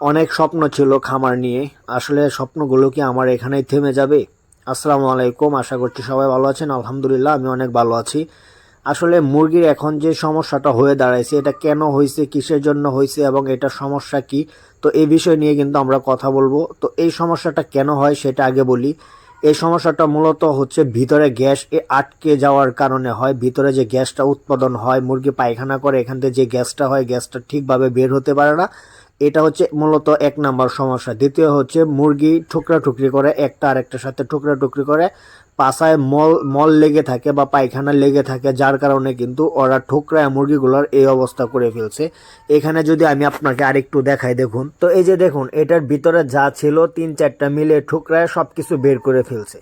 অনেক স্বপ্ন ছিল খামার নিয়ে। আসলে স্বপ্নগুলো কি আমার এখানেই থেমে যাবে? আসসালামু আলাইকুম, আশা করছি সবাই ভালো আছেন। আলহামদুলিল্লাহ, আমি অনেক ভালো আছি। আসলে মুরগির এখন যে সমস্যাটা হয়ে দাঁড়াইছে, এটা কেন হয়েছে কিসের জন্য হয়েছে এবং এটা সমস্যা কি? তো এই বিষয় নিয়ে কিন্তু আমরা কথা বলব। তো এই সমস্যাটা কেন হয় সেটা আগে বলি। এই সমস্যাটা মূলত হচ্ছে ভিতরে গ্যাস এ আটকে যাওয়ার কারণে হয়। ভিতরে যে গ্যাসটা উৎপাদন হয়, মুরগি পায়খানা করে, এখান থেকে যে গ্যাসটা হয়, গ্যাসটা ঠিকভাবে বের হতে পারে না। এটা হচ্ছে মূলত এক নাম্বার সমস্যা। দ্বিতীয় হচ্ছে মুরগি ঠুকরা টুকরি করে, একটা আরেকটার সাথে ঠুকরা টুকরি করে। পাছায় মল মল লেগে থাকে বা পায়খানা লেগে থাকে, যার কারণে কিন্তু ওরা ঠোকরায় মুরগিগুলোর এই অবস্থা করে ফেলছে। এখানে যদি আমি আপনাকে আরেকটু দেখাই দেখুন। তো এই যে দেখুন, এটার ভিতরে যা ছিল তিন চারটা মিলে ঠোকরায় সব কিছু বের করে ফেলছে।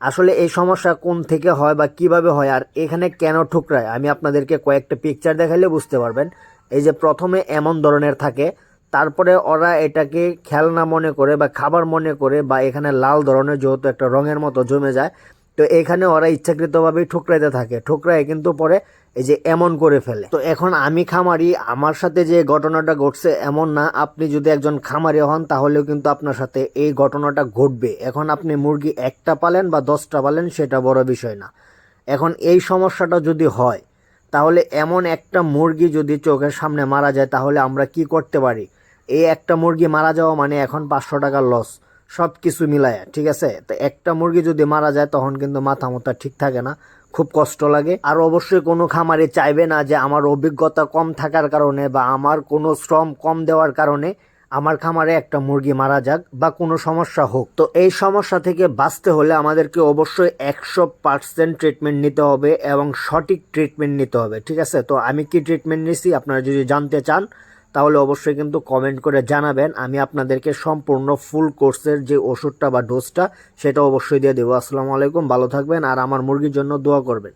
আসলে এই সমস্যা কোন থেকে হয় বা কীভাবে হয় আর এখানে কেন ঠোকরায়? আমি আপনাদেরকে কয়েকটা পিকচার দেখাইলে বুঝতে পারবেন। এই যে প্রথমে এমন ধরনের থাকে, তারপরে ওরা এটাকে খেলনা মনে করে বা খাবার মনে করে বা এখানে লাল ধরনের যেহেতু একটা রঙের মতো জমে যায় তো এখানে ওরা ইচ্ছাকৃতভাবেই ঠুকরাইতে থাকে। ঠুকরাই কিন্তু পরে এই যে এমন করে ফেলে। তো এখন আমি খামারি, আমার সাথে যে ঘটনাটা ঘটছে এমন না। আপনি যদি একজন খামারি হন, তাহলেও কিন্তু আপনার সাথে এই ঘটনাটা ঘটবে। এখন আপনি মুরগি একটা পালেন বা দশটা পালেন, সেটা বড় বিষয় না। এখন এই সমস্যাটা যদি হয়, তাহলে এমন একটা মুরগি যদি চোখের সামনে মারা যায়, তাহলে আমরা কি করতে পারি? এই একটা মুরগি মারা যাওয়া মানে এখন পাঁচশো টাকার লস সব কিছু মিলায়, ঠিক আছে? তো একটা মুরগি যদি মারা যায়, তখন কিন্তু মাথা মাথা ঠিক থাকে না, খুব কষ্ট লাগে। আর অবশ্যই কোনো খামারে চাইবে না যে আমার অভিজ্ঞতা কম থাকার কারণে বা আমার কোনো শ্রম কম দেওয়ার কারণে আমার খামারে একটা মুরগি মারা যাক বা কোনো সমস্যা হোক। তো এই সমস্যা থেকে বাঁচতে হলে আমাদেরকে অবশ্যই একশো পার্সেন্ট ট্রিটমেন্ট নিতে হবে এবং সঠিক ট্রিটমেন্ট নিতে হবে, ঠিক আছে? তো আমি কি ট্রিটমেন্ট নিছি? আপনারা যদি জানতে চান তাহলে অবশ্যই কিন্তু কমেন্ট করে জানাবেন। আমি আপনাদেরকে সম্পূর্ণ ফুল কোর্সের যে ওষুধটা বা ডোজটা সেটা অবশ্যই দিয়ে দেবো। আসসালামু আলাইকুম, ভালো থাকবেন আর আমার মুরগির জন্য দোয়া করবেন।